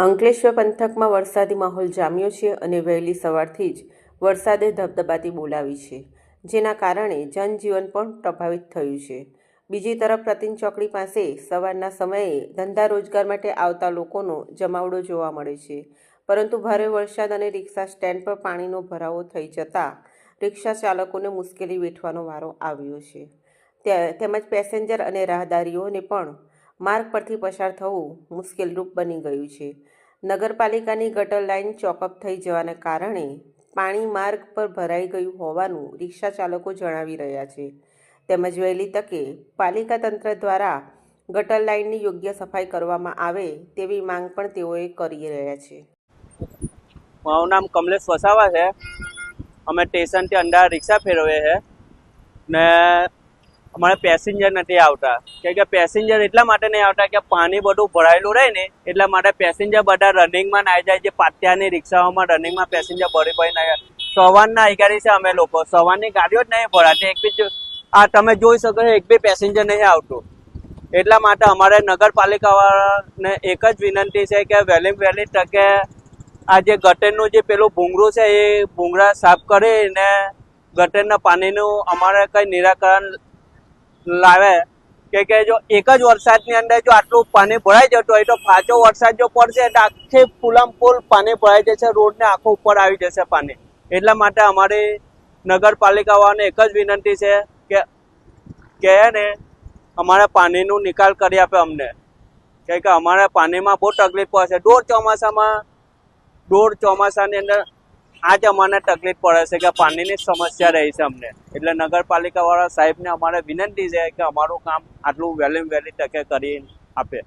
અંકલેશ્વર પંથકમાં વરસાદી માહોલ જામ્યો છે અને વહેલી સવારથી જ વરસાદે ધબધબાતી બોલાવી છે, જેના કારણે જનજીવન પણ પ્રભાવિત થયું છે. બીજી તરફ પ્રતિન ચોકડી પાસે સવારના સમયે ધંધા રોજગાર માટે આવતા લોકોનો જમાવડો જોવા મળે છે, પરંતુ ભારે વરસાદ અને રિક્ષા સ્ટેન્ડ પર પાણીનો ભરાવો થઈ જતાં રિક્ષા ચાલકોને મુશ્કેલી વેઠવાનો વારો આવ્યો છે. તેમજ પેસેન્જર અને રાહદારીઓને પણ માર્ગ પરથી પસાર થવું મુશ્કેલરૂપ બની ગયું છે. નગરપાલિકાની ગટર લાઇન ચોકઅપ થઈ જવાને કારણે પાણી માર્ગ પર ભરાઈ ગયું હોવાનું રિક્ષા ચાલકો જણાવી રહ્યા છે. તેમજ વહેલી તકે પાલિકા તંત્ર દ્વારા ગટર લાઇનની યોગ્ય સફાઈ કરવામાં આવે તેવી માંગ પણ તેઓએ કરી રહ્યા છે. મારું નામ કમલેશ વસાવા છે. અમે સ્ટેશનથી અંદર રિક્ષા ફેરવીએ છે ને અમારે પેસેન્જર નથી આવતા. કેમ કે પેસેન્જર એટલા માટે નહીં આવતા કે પાણી બધું ભરાયેલું રહે ને, એટલા માટે પેસેન્જર બધા રનિંગમાં ના જાય જે પાત્યાની રિક્ષાઓમાં રનિંગમાં પેસેન્જર ભરી ભરી ના સવારના અધિકારી છે અમે લોકો, સવારની ગાડીઓ જ નહીં ભરાતી, એક બી આ તમે જોઈ શકો છો, એક બી પેસેન્જર નહીં આવતું. એટલા માટે અમારે નગરપાલિકાવાળાને એક જ વિનંતી છે કે વહેલી વહેલી તકે આ જે ગટરનું જે પેલું ભૂંગળું છે, એ ભૂંગળા સાફ કરીને ગટરના પાણીનું અમારે કંઈ નિરાકરણ લાવે. કે કે જો એક જ વરસાદની અંદર જો આટલું પાણી ભરાઈ જતું હોય તો પાછો વરસાદ જો પડશે એટલે આખી ફૂલામ ફૂલ પાણી ભરાઈ જશે, રોડને આખો ઉપર આવી જશે પાણી. એટલા માટે અમારી નગરપાલિકાવાળાને એક જ વિનંતી છે કે કે ને અમારે પાણીનું નિકાલ કરી આપે અમને. કે અમારે પાણીમાં બહુ તકલીફ પડશે. દોઢ ચોમાસામાં, દોઢ ચોમાસાની અંદર આ જ અમને તકલીફ પડે છે કે પાણીની સમસ્યા રહી છે અમને. એટલે નગરપાલિકા વાળા સાહેબને અમારે વિનંતી છે કે અમારું કામ આટલું વહેલી વહેલી તકે કરી આપે.